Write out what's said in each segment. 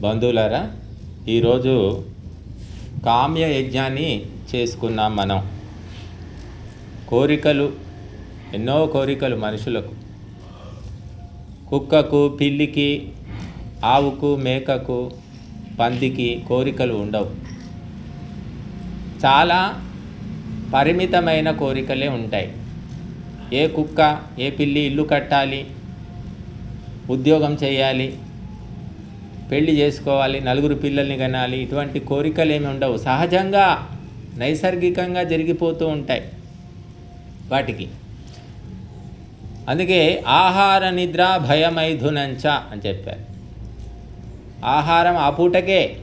బంధువులారా ఈరోజు కామ్య యజ్ఞాన్ని చేసుకున్నాం మనం. కోరికలు ఎన్నో కోరికలు మనుషులకు. కుక్కకు పిల్లికి ఆవుకు మేకకు పందికి కోరికలు ఉండవు. చాలా పరిమితమైన కోరికలే ఉంటాయి. ఏ కుక్క ఏ పిల్లి ఇల్లు కట్టాలి ఉద్యోగం చేయాలి పెళ్ళి చేసుకోవాలి నలుగురు పిల్లల్ని కనాలి ఇటువంటి కోరికలు ఏమి ఉండవు. సహజంగా నైసర్గికంగా జరిగిపోతూ ఉంటాయి వాటికి. అందుకే ఆహార నిద్ర భయమైథునంచ అని చెప్పారు. ఆహారం ఆ పూటకే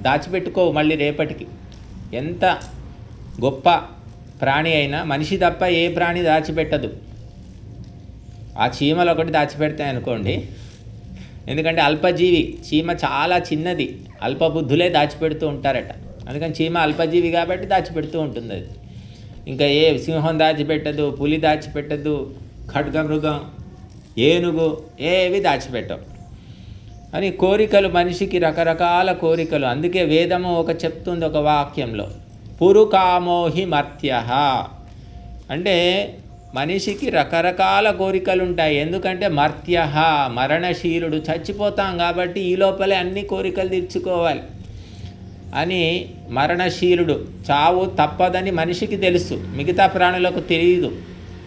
దాచిపెట్టుకో మళ్ళీ రేపటికి. ఎంత గొప్ప ప్రాణి అయినా మనిషి తప్ప ఏ ప్రాణి దాచిపెట్టదు. ఆ చీమలు ఒకటి దాచిపెడతాయి అనుకోండి ఎందుకంటే అల్పజీవి చీమ చాలా చిన్నది. అల్పబుద్ధులే దాచిపెడుతూ ఉంటారట. అందుకని చీమ అల్పజీవి కాబట్టి దాచిపెడుతూ ఉంటుంది అది. ఇంకా ఏ సింహం దాచిపెట్టదు పులి దాచిపెట్టదు ఖడ్గమృగం ఏనుగు ఏవి దాచిపెట్టవు. అని కోరికలు మనిషికి రకరకాల కోరికలు. అందుకే వేదము ఒక చెప్తుంది ఒక వాక్యంలో. పురుకామోహి మర్త్య అంటే మనిషికి రకరకాల కోరికలు ఉంటాయి ఎందుకంటే మర్త్య మరణశీలుడు చచ్చిపోతాం కాబట్టి ఈ లోపలే అన్ని కోరికలు తీర్చుకోవాలి. అని మరణశీలుడు చావు తప్పదని మనిషికి తెలుసు. మిగతా ప్రాణులకు తెలియదు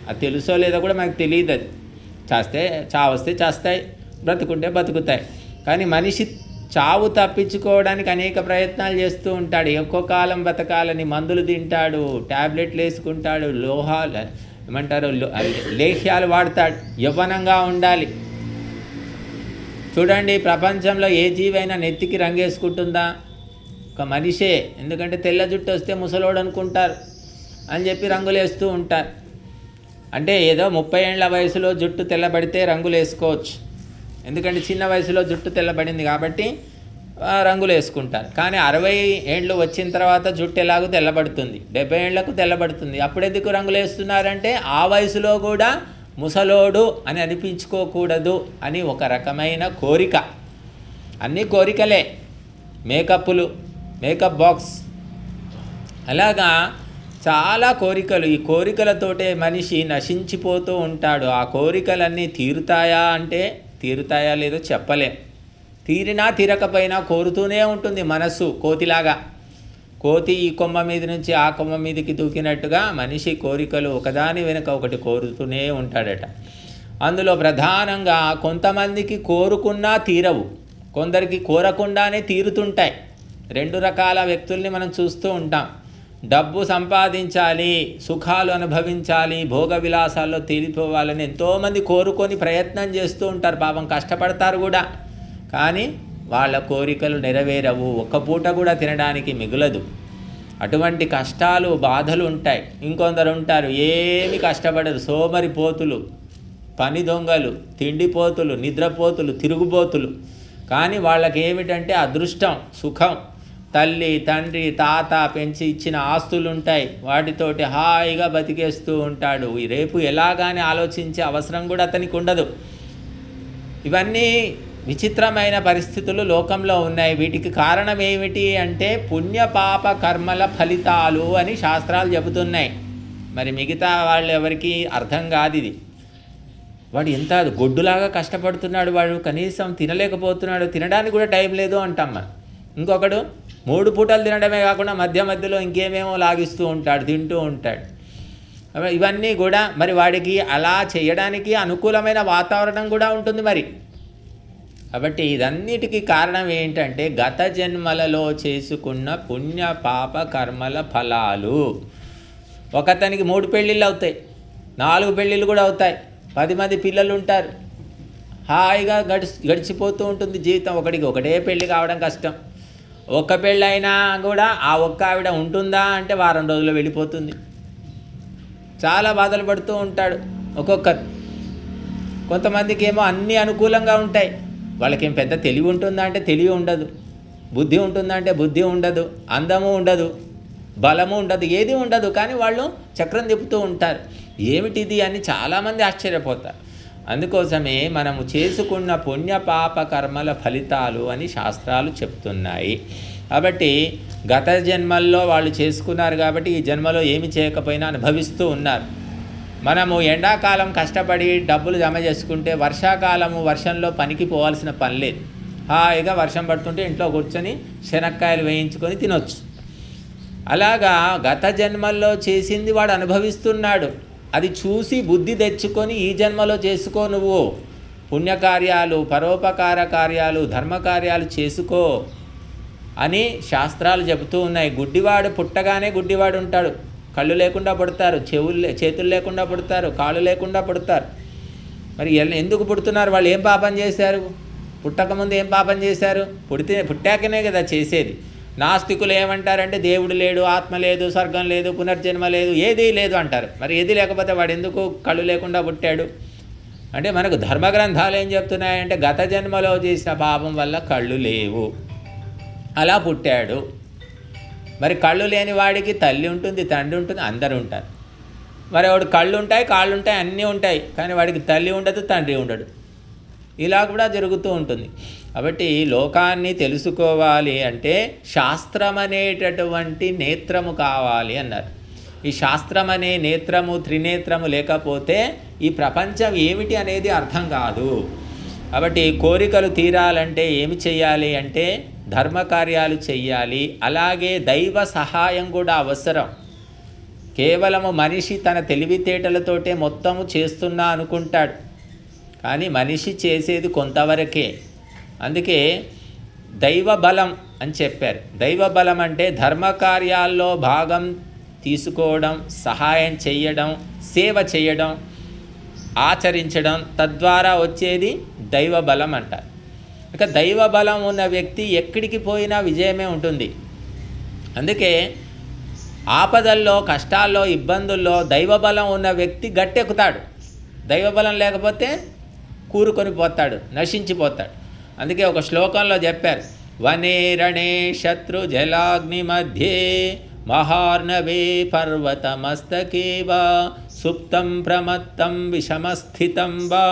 అది తెలుసో లేదో కూడా మనకు తెలియదు అది. చేస్తే చావస్తే చేస్తాయి బ్రతుకుంటే బతుకుతాయి కానీ మనిషి చావు తప్పించుకోవడానికి అనేక ప్రయత్నాలు చేస్తూ ఉంటాడు. ఎక్కువ కాలం బతకాలని మందులు తింటాడు ట్యాబ్లెట్లు వేసుకుంటాడు లోహాలు ఏమంటారు? లేహ్యాలు వాడతాడు. యవ్వనంగా ఉండాలి. చూడండి ప్రపంచంలో ఏ జీవైనా నెత్తికి రంగేసుకుంటుందా? ఒక మనిషే. ఎందుకంటే తెల్ల జుట్టు వస్తే ముసలోడు అనుకుంటారు అని చెప్పి రంగులు వేస్తూ ఉంటారు. అంటే ఏదో ముప్పై ఏళ్ళ వయసులో జుట్టు తెల్లబడితే రంగులు వేసుకోవచ్చు ఎందుకంటే చిన్న వయసులో జుట్టు తెల్లబడింది కాబట్టి రంగులు వేసుకుంటారు. కానీ అరవై ఏళ్ళు వచ్చిన తర్వాత జుట్టు ఎలాగో తెల్లబడుతుంది. డెబ్బై ఏళ్ళకు తెల్లబడుతుంది. అప్పుడు ఎందుకు రంగులు వేస్తున్నారంటే ఆ వయసులో కూడా ముసలోడు అని అనిపించుకోకూడదు అని ఒక రకమైన కోరిక. అన్నీ కోరికలే. మేకప్లు మేకప్ బాక్స్. అలాగా చాలా కోరికలు. ఈ కోరికలతోటే మనిషి నశించిపోతూ ఉంటాడు. ఆ కోరికలన్నీ తీరుతాయా అంటే తీరుతాయా లేదో చెప్పలేం. తీరినా తీరకపోయినా కోరుతూనే ఉంటుంది మనస్సు కోతిలాగా. కోతి ఈ కొమ్మ మీద నుంచి ఆ కొమ్మ మీదకి దూకినట్టుగా మనిషి కోరికలు ఒకదాని వెనుక ఒకటి కోరుతూనే ఉంటాడట. అందులో ప్రధానంగా కొంతమందికి కోరుకున్నా తీరవు. కొందరికి కోరకుండానే తీరుతుంటాయి. రెండు రకాల వ్యక్తుల్ని మనం చూస్తూ ఉంటాం. డబ్బు సంపాదించాలి సుఖాలు అనుభవించాలి భోగ విలాసాల్లో తేలిపోవాలని ఎంతోమంది కోరుకొని ప్రయత్నం చేస్తూ ఉంటారు. పాపం కష్టపడతారు కూడా. కానీ వాళ్ళ కోరికలు నెరవేరవు. ఒక్క పూట కూడా తినడానికి మిగులదు. అటువంటి కష్టాలు బాధలు ఉంటాయి. ఇంకొందరు ఉంటారు ఏమి కష్టపడరు. సోమరిపోతులు పని దొంగలు తిండిపోతులు నిద్రపోతులు తిరుగుబోతులు. కానీ వాళ్ళకి ఏమిటంటే అదృష్టం సుఖం. తల్లి తండ్రి తాత పెంచి ఇచ్చిన ఆస్తులు ఉంటాయి వాటితోటి హాయిగా బతికేస్తూ ఉంటాడు. ఈ రేపు ఎలాగానే ఆలోచించే అవసరం కూడా అతనికి ఉండదు. ఇవన్నీ విచిత్రమైన పరిస్థితులు లోకంలో ఉన్నాయి. వీటికి కారణం ఏమిటి అంటే పుణ్యపాప కర్మల ఫలితాలు అని శాస్త్రాలు చెబుతున్నాయి. మరి మిగతా వాళ్ళు ఎవరికి అర్థం కాదు ఇది. వాడు ఎంత గొడ్డులాగా కష్టపడుతున్నాడు వాడు కనీసం తినలేకపోతున్నాడు తినడానికి కూడా టైం లేదు అంటాం మనం ఇంకొకడు మూడు పూటలు తినడమే కాకుండా మధ్య మధ్యలో ఇంకేమేమో లాగిస్తూ ఉంటాడు తింటూ ఉంటాడు. ఇవన్నీ కూడా మరి వాడికి అలా చేయడానికి అనుకూలమైన వాతావరణం కూడా ఉంటుంది మరి. కాబట్టి ఇదన్నిటికీ కారణం ఏంటంటే గత జన్మలలో చేసుకున్న పుణ్య పాప కర్మల ఫలాలు. ఒకతనికి మూడు పెళ్ళిళ్ళు అవుతాయి నాలుగు పెళ్ళిళ్ళు కూడా అవుతాయి పది మంది పిల్లలు ఉంటారు హాయిగా గడిచి గడిచిపోతూ ఉంటుంది జీవితం. ఒకటికి ఒకటే పెళ్ళి కావడం కష్టం. ఒక్క పెళ్ళి అయినా కూడా ఆ ఒక్క ఆవిడ ఉంటుందా అంటే వారం రోజుల్లో వెళ్ళిపోతుంది. చాలా బాధలు పడుతూ ఉంటాడు ఒక్కొక్కరు. కొంతమందికి ఏమో అన్నీ అనుకూలంగా ఉంటాయి. వాళ్ళకేం పెద్ద తెలివి ఉంటుందా అంటే తెలివి ఉండదు. బుద్ధి ఉంటుందా అంటే బుద్ధి ఉండదు. అందము ఉండదు. బలము ఉండదు. ఏది ఉండదు. కానీ వాళ్ళు చక్రం తిప్పుతూ ఉంటారు. ఏమిటిది అని చాలామంది ఆశ్చర్యపోతారు. అందుకోసమే మనము చేసుకున్న పుణ్య పాప కర్మల ఫలితాలు అని శాస్త్రాలు చెప్తున్నాయి. కాబట్టి గత జన్మల్లో వాళ్ళు చేసుకున్నారు కాబట్టి ఈ జన్మలో ఏమి చేయకపోయినా అనుభవిస్తూ ఉన్నారు. మనము ఎండాకాలం కష్టపడి డబ్బులు జమ చేసుకుంటే వర్షాకాలము వర్షంలో పనికి పోవాల్సిన పని లేదు. హాయిగా వర్షం పడుతుంటే ఇంట్లో కూర్చొని శనక్కాయలు వేయించుకొని తినొచ్చు. అలాగా గత జన్మల్లో చేసింది వాడు అనుభవిస్తున్నాడు. అది చూసి బుద్ధి తెచ్చుకొని ఈ జన్మలో చేసుకో నువ్వు. పుణ్యకార్యాలు పరోపకార కార్యాలు ధర్మకార్యాలు చేసుకో అని శాస్త్రాలు చెబుతూ ఉన్నాయి. గుడ్డివాడు పుట్టగానే గుడ్డివాడు ఉంటాడు. కళ్ళు లేకుండా పుడతారు చెవులు చేతులు లేకుండా పుడతారు కాళ్ళు లేకుండా పుడతారు. మరి ఎందుకు పుడుతున్నారు? వాళ్ళు ఏం పాపం చేశారు? పుట్టకముందు ఏం పాపం చేశారు? పుడితే పుట్టాకనే కదా చేసేది. నాస్తికులు ఏమంటారంటే దేవుడు లేడు ఆత్మ లేదు స్వర్గం లేదు పునర్జన్మ లేదు ఏదీ లేదు అంటారు. మరి ఏది లేకపోతే వాడు ఎందుకు కళ్ళు లేకుండా పుట్టాడు? అంటే మనకు ధర్మగ్రంథాలు ఏం చెప్తున్నాయంటే గత జన్మలో చేసిన పాపం వల్ల కళ్ళు లేవు. అలా పుట్టాడు. మరి కళ్ళు లేని వాడికి తల్లి ఉంటుంది తండ్రి ఉంటుంది అందరూ ఉంటారు. మరి వాడు కళ్ళు ఉంటాయి కాళ్ళు ఉంటాయి అన్నీ ఉంటాయి. కానీ వాడికి తల్లి ఉండదు తండ్రి ఉండడు. ఇలా కూడా జరుగుతూ ఉంటుంది. కాబట్టి ఈ లోకాన్ని తెలుసుకోవాలి అంటే శాస్త్రం అనేటటువంటి నేత్రము కావాలి అన్నారు. ఈ శాస్త్రం అనే నేత్రము త్రినేత్రము లేకపోతే ఈ ప్రపంచం ఏమిటి అనేది అర్థం కాదు. కాబట్టి కోరికలు తీరాలంటే ఏమి చేయాలి అంటే ధర్మకార్యాలు చెయ్యాలి. అలాగే దైవ సహాయం కూడా అవసరం. కేవలము మనిషి తన తెలివితేటలతోటే మొత్తము చేస్తున్నా అనుకుంటాడు. కానీ మనిషి చేసేది కొంతవరకే. అందుకే దైవ బలం అని చెప్పారు. దైవ బలం అంటే ధర్మకార్యాల్లో భాగం తీసుకోవడం సహాయం చేయడం సేవ చేయడం ఆచరించడం తద్వారా వచ్చేది దైవ బలం అంటారు. ఇక దైవ బలం ఉన్న వ్యక్తి ఎక్కడికి పోయినా విజయమే ఉంటుంది. అందుకే ఆపదల్లో కష్టాల్లో ఇబ్బందుల్లో దైవబలం ఉన్న వ్యక్తి గట్టెక్కుతాడు. దైవబలం లేకపోతే కూరుకొని పోతాడు నశించిపోతాడు. అందుకే ఒక శ్లోకంలో చెప్పారు వనే రణే శత్రు జలాగ్ని మధ్యే మహార్ణవే పర్వతమస్తకే వా సుప్తం ప్రమత్తం విషమస్థితం వా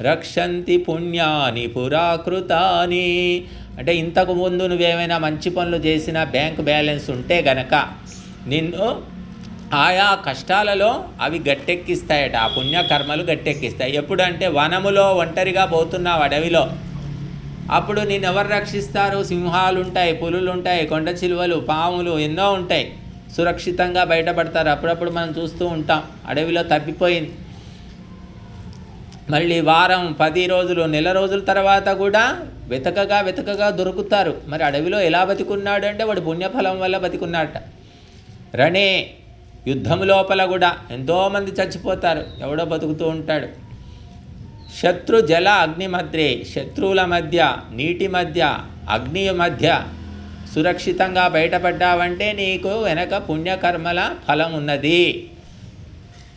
రక్షంతి పుణ్యాని పురాకృతాని. అంటే ఇంతకు ముందు నువ్వేమైనా మంచి పనులు చేసిన బ్యాంక్ బ్యాలెన్స్ ఉంటే గనక నిన్ను ఆయా కష్టాలలో అవి గట్టెక్కిస్తాయట ఆ పుణ్యకర్మలు గట్టెక్కిస్తాయి. ఎప్పుడంటే వనములో ఒంటరిగా పోతున్నావు అడవిలో. అప్పుడు నేను ఎవరు రక్షిస్తారు? సింహాలు ఉంటాయి పులులు ఉంటాయి కొండ చిలువలు పాములు ఎన్నో ఉంటాయి. సురక్షితంగా బయటపడతారు. అప్పుడప్పుడు మనం చూస్తూ ఉంటాం అడవిలో తప్పిపోయింది. మళ్ళీ వారం పది రోజులు నెల రోజుల తర్వాత కూడా వెతకగా వెతకగా దొరుకుతారు. మరి అడవిలో ఎలా బతికున్నాడు అంటే వాడు పుణ్యఫలం వల్ల బతికున్నాడట. రణే యుద్ధం లోపల కూడా ఎంతోమంది చచ్చిపోతారు. ఎవడో బతుకుతూ ఉంటాడు. శత్రు జల అగ్ని మధ్యే శత్రువుల మధ్య నీటి మధ్య అగ్ని మధ్య సురక్షితంగా బయటపడ్డావంటే నీకు వెనక పుణ్యకర్మల ఫలం ఉన్నది.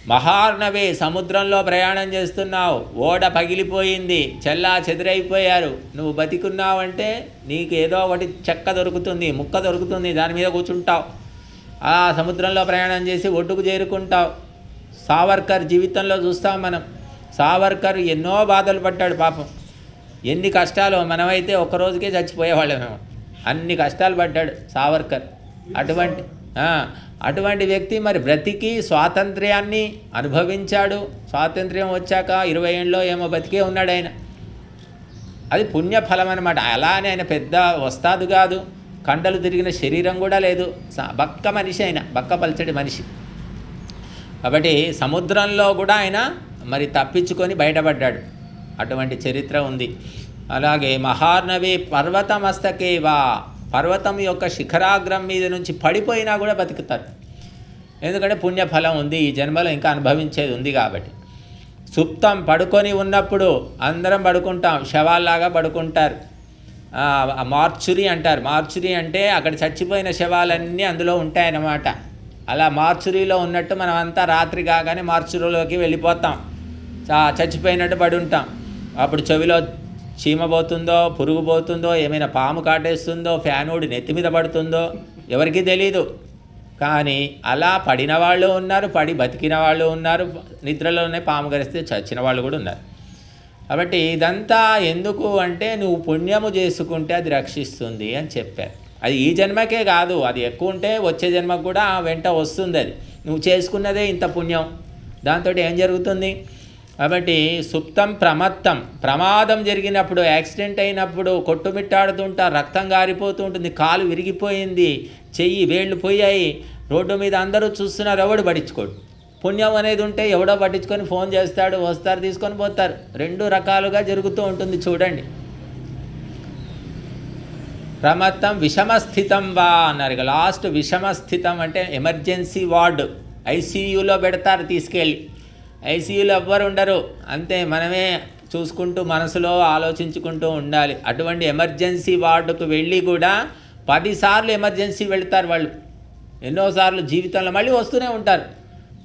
మహార్ణవి సముద్రంలో ప్రయాణం చేస్తున్నావు. ఓడ పగిలిపోయింది. చెల్లా చెదిరైపోయారు. నువ్వు బతికున్నావంటే నీకు ఏదో ఒకటి చెక్క దొరుకుతుంది ముక్క దొరుకుతుంది దాని మీద కూర్చుంటావు. ఆ సముద్రంలో ప్రయాణం చేసి ఒడ్డుకు చేరుకుంటావు. సావర్కర్ జీవితంలో చూస్తాం మనం. సావర్కర్ ఎన్నో బాధలు పడ్డాడు పాపం. ఎన్ని కష్టాలు మనమైతే ఒక్క రోజుకే చచ్చిపోయేవాళ్ళమేమో అన్ని కష్టాలు పడ్డాడు సావర్కర్. అటువంటి అటువంటి వ్యక్తి మరి బ్రతికి స్వాతంత్ర్యాన్ని అనుభవించాడు. స్వాతంత్ర్యం వచ్చాక ఇరవై ఏళ్ళలో ఏమో బతికే ఉన్నాడు ఆయన. అది పుణ్యఫలం అనమాట అలానే ఆయన పెద్ద వస్తాదు కాదు. కండలు తిరిగిన శరీరం కూడా లేదు. స- బక్క మనిషి ఆయన. బక్క పల్చడి మనిషి. కాబట్టి సముద్రంలో కూడా ఆయన మరి తప్పించుకొని బయటపడ్డాడు. అటువంటి చరిత్ర ఉంది. అలాగే మహార్నవి పర్వతమస్తకేవా పర్వతం యొక్క శిఖరాగ్రం మీద నుంచి పడిపోయినా కూడా బతుకుతారు. ఎందుకంటే పుణ్యఫలం ఉంది ఈ జన్మలో ఇంకా అనుభవించేది ఉంది కాబట్టి. సుప్తం పడుకొని ఉన్నప్పుడు అందరం పడుకుంటాం శవాల్లాగా పడుకుంటారు. మార్చురి మార్చురీ అంటారు. మార్చురీ అంటే అక్కడ చచ్చిపోయిన శవాలన్నీ అందులో ఉంటాయన్నమాట. అలా మార్చురీలో ఉన్నట్టు మనం అంతా రాత్రి కాగానే మార్చురీలోకి వెళ్ళిపోతాం. చా- చచ్చిపోయినట్టు పడి ఉంటాం అప్పుడు చెవిలో చీమ పోతుందో పురుగు పోతుందో ఏమైనా పాము కాటేస్తుందో ఫ్యానుడి నెత్తి మీద పడుతుందో ఎవరికీ తెలీదు. కానీ అలా పడిన వాళ్ళు ఉన్నారు పడి బతికిన వాళ్ళు ఉన్నారు నిద్రలోనే పాము గరిస్తే చచ్చిన వాళ్ళు కూడా ఉన్నారు. కాబట్టి ఇదంతా ఎందుకు అంటే నువ్వు పుణ్యము చేసుకుంటే అది రక్షిస్తుంది అని చెప్పారు. అది ఈ జన్మకే కాదు అది ఎక్కువ ఉంటే వచ్చే జన్మకు కూడా వెంట వస్తుంది అది. నువ్వు చేసుకున్నదే ఇంత పుణ్యం. దాంతో ఏం జరుగుతుంది? కాబట్టి సుప్తం ప్రమత్తం. ప్రమాదం జరిగినప్పుడు యాక్సిడెంట్ అయినప్పుడు కొట్టుమిట్టాడుతుంటా రక్తం గారిపోతూ ఉంటుంది కాలు విరిగిపోయింది చెయ్యి వేళ్ళు పోయాయి. రోడ్డు మీద అందరూ చూస్తున్నారు ఎవడు పట్టించుకోడు. పుణ్యం అనేది ఉంటే ఎవడో పట్టించుకొని ఫోన్ చేస్తాడు వస్తారు తీసుకొని పోతారు. రెండు రకాలుగా జరుగుతూ ఉంటుంది చూడండి. ప్రమత్తం విషమస్థితం వా అన్నారు ఇక. లాస్ట్ విషమస్థితం అంటే ఎమర్జెన్సీ వార్డు. ఐసీయూలో పెడతారు తీసుకెళ్ళి. ఐసీయూలో ఎవ్వరు ఉండరు. అంతే మనమే చూసుకుంటూ మనసులో ఆలోచించుకుంటూ ఉండాలి. అటువంటి ఎమర్జెన్సీ వార్డుకు వెళ్ళి కూడా పదిసార్లు ఎమర్జెన్సీ వెళ్తారు వాళ్ళు. ఎన్నోసార్లు జీవితంలో మళ్ళీ వస్తూనే ఉంటారు.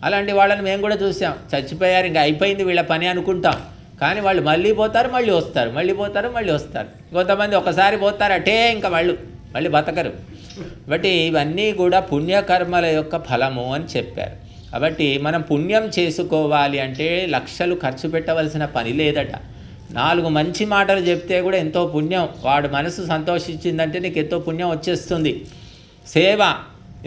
అలాంటి వాళ్ళని మేము కూడా చూసాం. చచ్చిపోయారు ఇంకా అయిపోయింది వీళ్ళ పని అనుకుంటాం. కానీ వాళ్ళు మళ్ళీ పోతారు మళ్ళీ వస్తారు మళ్ళీ పోతారు మళ్ళీ వస్తారు. కొంతమంది ఒకసారి పోతారు అటే ఇంకా వాళ్ళు మళ్ళీ బతకరు. కాబట్టి ఇవన్నీ కూడా పుణ్యకర్మల యొక్క ఫలము అని చెప్పారు. కాబట్టి మనం పుణ్యం చేసుకోవాలి అంటే లక్షలు ఖర్చు పెట్టవలసిన పని లేదట. నాలుగు మంచి మాటలు చెప్తే కూడా ఎంతో పుణ్యం. వాడు మనసు సంతోషించిందంటే నీకు ఎంతో పుణ్యం వచ్చేస్తుంది. సేవ.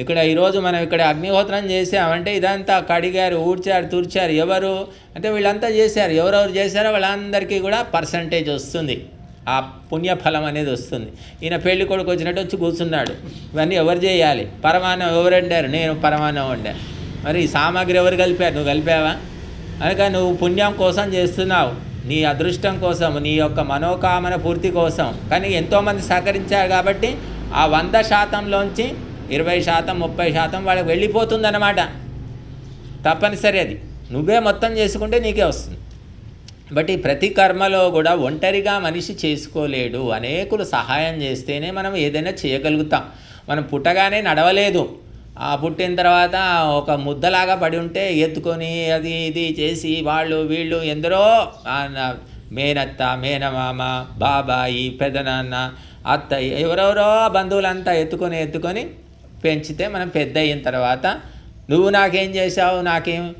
ఇక్కడ ఈరోజు మనం ఇక్కడ అగ్నిహోత్రం చేసామంటే ఇదంతా కడిగారు ఊడ్చారు తూర్చారు ఎవరు? అంటే వీళ్ళంతా చేశారు. ఎవరెవరు చేశారో వాళ్ళందరికీ కూడా పర్సంటేజ్ వస్తుంది. ఆ పుణ్యఫలం అనేది వస్తుంది. ఈయన పెళ్ళి కొడుకు వచ్చినట్టు వచ్చి కూర్చున్నాడు. ఇవన్నీ ఎవరు చేయాలి? పరమాన్నం ఎవరు వండారు? నేను పరమాన్నం వండాను మరి సామాగ్రి ఎవరు కలిపారు నువ్వు కలిపావా? అనక నువ్వు పుణ్యం కోసం చేస్తున్నావు. నీ అదృష్టం కోసం నీ యొక్క మనోకామన పూర్తి కోసం. కానీ ఎంతోమంది సహకరించారు కాబట్టి ఆ వంద శాతంలోంచి ఇరవై శాతం ముప్పై శాతం వాళ్ళకి వెళ్ళిపోతుందన్నమాట. తప్పనిసరి అది. నువ్వే మొత్తం చేసుకుంటే నీకే వస్తుంది. బట్ ఈ ప్రతి కర్మలో కూడా ఒంటరిగా మనిషి చేసుకోలేడు. అనేకులు సహాయం చేస్తేనే మనం ఏదైనా చేయగలుగుతాం. మనం పుట్టగానే నడవలేదు. ఆ పుట్టిన తర్వాత ఒక ముద్దలాగా పడి ఉంటే ఎత్తుకొని అది ఇది చేసి వాళ్ళు వీళ్ళు ఎందరో ఆ మేనత్త మేనమామ బాబాయి పెదనాన్న అత్తయ్య ఎవరెవరో బంధువులంతా ఎత్తుకొని ఎత్తుకొని పెంచితే మనం పెద్ద అయిన తర్వాత నువ్వు నాకేం చేశావు నాకేం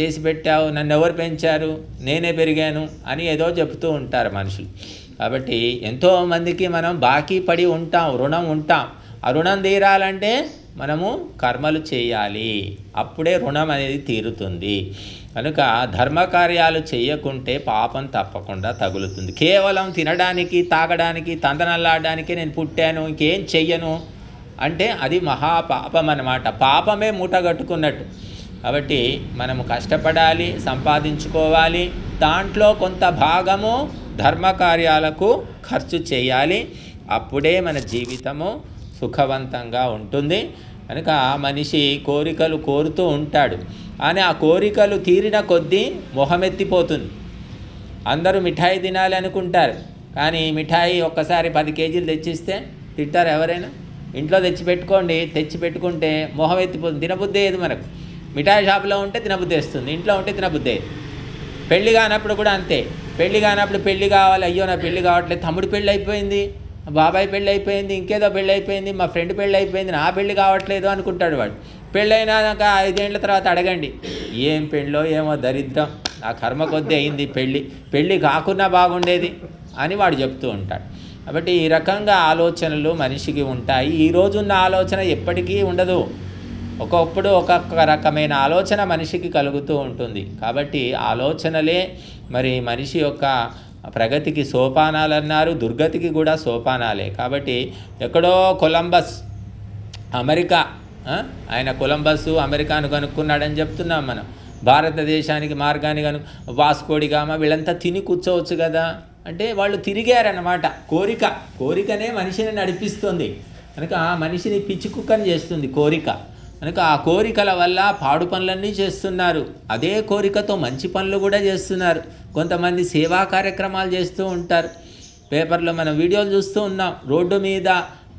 చేసి పెట్టావు నన్ను ఎవరు పెంచారు నేనే పెరిగాను అని ఏదో చెప్తూ ఉంటారు మనుషులు. కాబట్టి ఎంతోమందికి మనం బాకీ పడి ఉంటాం రుణం ఉంటాం. ఆ రుణం తీరాలంటే మనము కర్మలు చేయాలి. అప్పుడే రుణం అనేది తీరుతుంది. కనుక ధర్మకార్యాలు చేయకుంటే పాపం తప్పకుండా తగులుతుంది. కేవలం తినడానికి తాగడానికి తందనలాడడానికి నేను పుట్టాను ఇంకేం చెయ్యను అంటే అది మహాపాపం అన్నమాట. పాపమే మూటగట్టుకున్నట్టు కాబట్టి మనము కష్టపడాలి సంపాదించుకోవాలి. దాంట్లో కొంత భాగము ధర్మకార్యాలకు ఖర్చు చేయాలి. అప్పుడే మన జీవితము సుఖవంతంగా ఉంటుంది. కనుక ఆ మనిషి కోరికలు కోరుతూ ఉంటాడు. అని ఆ కోరికలు తీరిన కొద్దీ మొహమెత్తిపోతుంది. అందరూ మిఠాయి తినాలి అనుకుంటారు. కానీ మిఠాయి ఒక్కసారి పది కేజీలు తెచ్చిస్తే తింటారు ఎవరైనా? ఇంట్లో తెచ్చి పెట్టుకోండి తెచ్చి పెట్టుకుంటే మొహం ఎత్తిపోతుంది తినబుద్ధి ఏది మనకు? మిఠాయి షాప్లో ఉంటే తినబుద్ధి వేస్తుంది. ఇంట్లో ఉంటే తినబుద్ధి పెళ్ళి పెళ్ళి కానప్పుడు కూడా అంతే. పెళ్ళి కానప్పుడు పెళ్ళి కావాలి. అయ్యో నా పెళ్ళి కావట్లేదు. తమ్ముడు పెళ్ళి అయిపోయింది. బాబాయ్ పెళ్ళి అయిపోయింది ఇంకేదో పెళ్ళి అయిపోయింది మా ఫ్రెండ్ పెళ్ళి అయిపోయింది నా పెళ్ళి కావట్లేదు అనుకుంటాడు వాడు. పెళ్ళైనాక ఐదేళ్ళ తర్వాత అడగండి ఏం పెళ్ళో ఏమో దరిద్రం నా కర్మ కొద్దీ అయింది పెళ్ళి పెళ్ళి కాకున్నా బాగుండేది అని వాడు చెప్తూ ఉంటాడు. కాబట్టి ఈ రకంగా ఆలోచనలు మనిషికి ఉంటాయి. ఈ రోజున్న ఆలోచన ఎప్పటికీ ఉండదు. ఒక్కొప్పుడు ఒక్కొక్క రకమైన ఆలోచన మనిషికి కలుగుతూ ఉంటుంది. కాబట్టి ఆలోచనలే మరి మనిషి యొక్క ప్రగతికి సోపానాలు అన్నారు దుర్గతికి కూడా సోపానాలే. కాబట్టి ఎక్కడో కొలంబస్ అమెరికా ఆయన కొలంబస్ అమెరికాను కనుక్కున్నాడని చెప్తున్నాం మనం. భారతదేశానికి మార్గాన్ని కను వాస్కోడిగామ వీళ్ళంతా తిని కూర్చోవచ్చు కదా. అంటే వాళ్ళు తిరిగారన్నమాట. కోరిక. కోరికనే మనిషిని నడిపిస్తుంది. కనుక ఆ మనిషిని పిచ్చి కుక్కని చేస్తుంది కోరిక. కనుక ఆ కోరికల వల్ల పాడు పనులన్నీ చేస్తున్నారు. అదే కోరికతో మంచి పనులు కూడా చేస్తున్నారు. కొంతమంది సేవా కార్యక్రమాలు చేస్తూ ఉంటారు. పేపర్లో మనం వీడియోలు చూస్తూ ఉన్నాం. రోడ్డు మీద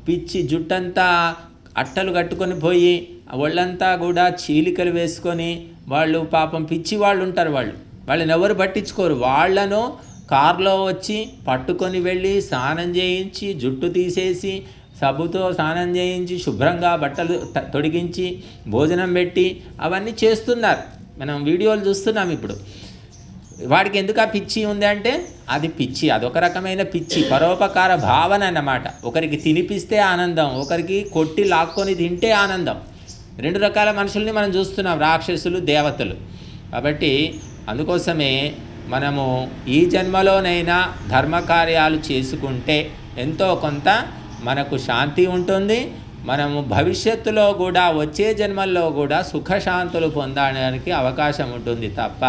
పిచ్చి జుట్టంతా అట్టలు కట్టుకొని పోయి ఒళ్ళంతా కూడా చీలికలు వేసుకొని వాళ్ళు పాపం పిచ్చి వాళ్ళు ఉంటారు వాళ్ళు. వాళ్ళని ఎవరు పట్టించుకోరు. వాళ్ళను కారులో వచ్చి పట్టుకొని వెళ్ళి స్నానం చేయించి జుట్టు తీసేసి సబ్బుతో స్నానం చేయించి శుభ్రంగా బట్టలు తొడిగించి భోజనం పెట్టి అవన్నీ చేస్తున్నారు. మనం వీడియోలు చూస్తున్నాం ఇప్పుడు. వాడికి ఎందుకు ఆ పిచ్చి ఉంది అంటే అది పిచ్చి అదొక రకమైన పిచ్చి పరోపకార భావన అన్నమాట. ఒకరికి తినిపిస్తే ఆనందం ఒకరికి కొట్టి లాక్కొని తింటే ఆనందం. రెండు రకాల మనుషుల్ని మనం చూస్తున్నాం రాక్షసులు దేవతలు. కాబట్టి అందుకోసమే మనము ఈ జన్మలోనైనా ధర్మకార్యాలు చేసుకుంటే ఎంతో కొంత మనకు శాంతి ఉంటుంది మనము భవిష్యత్తులో కూడా వచ్చే జన్మల్లో కూడా సుఖశాంతులు పొందడానికి అవకాశం ఉంటుంది తప్ప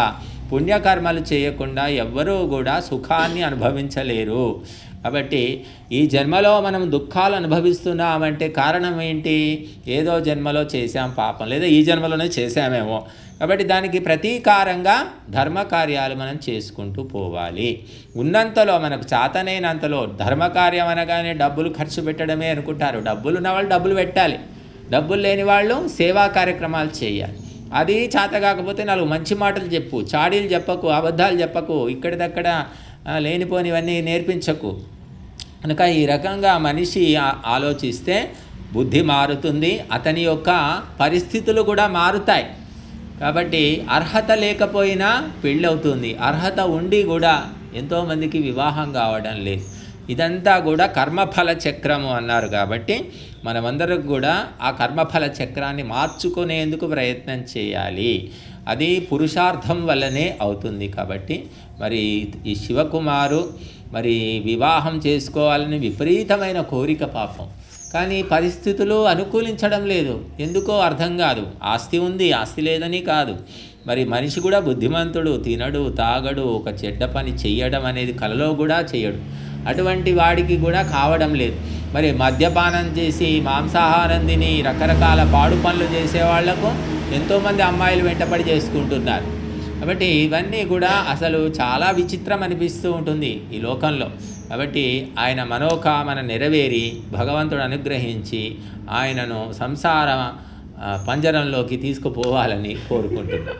పుణ్యకర్మలు చేయకుండా ఎవ్వరూ కూడా సుఖాన్ని అనుభవించలేరు. కాబట్టి ఈ జన్మలో మనం దుఃఖాలు అనుభవిస్తున్నామంటే కారణం ఏంటి? ఏదో జన్మలో చేశాం పాపం లేదా ఈ జన్మలోనే చేశామేమో. కాబట్టి దానికి ప్రతీకారంగా ధర్మకార్యాలు మనం చేసుకుంటూ పోవాలి. ఉన్నంతలో మనకు చాతనైనంతలో ధర్మకార్యం అనగానే డబ్బులు ఖర్చు పెట్టడమే అనుకుంటారు. డబ్బులు ఉన్న వాళ్ళు డబ్బులు పెట్టాలి. డబ్బులు లేని వాళ్ళు సేవా కార్యక్రమాలు చేయాలి. అది చేత కాకపోతే నాలుగు మంచి మాటలు చెప్పు చాడీలు చెప్పకు అబద్ధాలు చెప్పకు. ఇక్కడిదక్కడ లేనిపోనివన్నీ నేర్పించకు. కనుక ఈ రకంగా మనిషి ఆలోచిస్తే బుద్ధి మారుతుంది అతని యొక్క పరిస్థితులు కూడా మారుతాయి. కాబట్టి అర్హత లేకపోయినా పెళ్ళవుతుంది. అర్హత ఉండి కూడా ఎంతోమందికి వివాహం కావడం లేదు. ఇదంతా కూడా కర్మఫల చక్రము అన్నారు కాబట్టి మనమందరం కూడా ఆ కర్మఫల చక్రాన్ని మార్చుకునేందుకు ప్రయత్నం చేయాలి. అది పురుషార్థం వల్లనే అవుతుంది కాబట్టి మరి ఈ శివకుమారు మరి వివాహం చేసుకోవాలని విపరీతమైన కోరిక పాపం. కానీ పరిస్థితులు అనుకూలించడం లేదు. ఎందుకో అర్థం కాదు. ఆస్తి ఉంది ఆస్తి లేదని కాదు. మరి మనిషి కూడా బుద్ధిమంతుడు తినడు తాగడు ఒక చెడ్డ పని చెయ్యడం అనేది కలలో కూడా చేయడు అటువంటి వాడికి కూడా కావడం లేదు. మరి మద్యపానం చేసి మాంసాహారం తిని రకరకాల పాడు పనులు చేసేవాళ్ళకు ఎంతోమంది అమ్మాయిలు వెంటబడి చేసుకుంటున్నారు. కాబట్టి ఇవన్నీ కూడా అసలు చాలా విచిత్రం అనిపిస్తూ ఉంటుంది ఈ లోకంలో. కాబట్టి ఆయన మనోకామన నెరవేరి భగవంతుడు అనుగ్రహించి ఆయనను సంసార పంజరంలోకి తీసుకుపోవాలని కోరుకుంటున్నాం.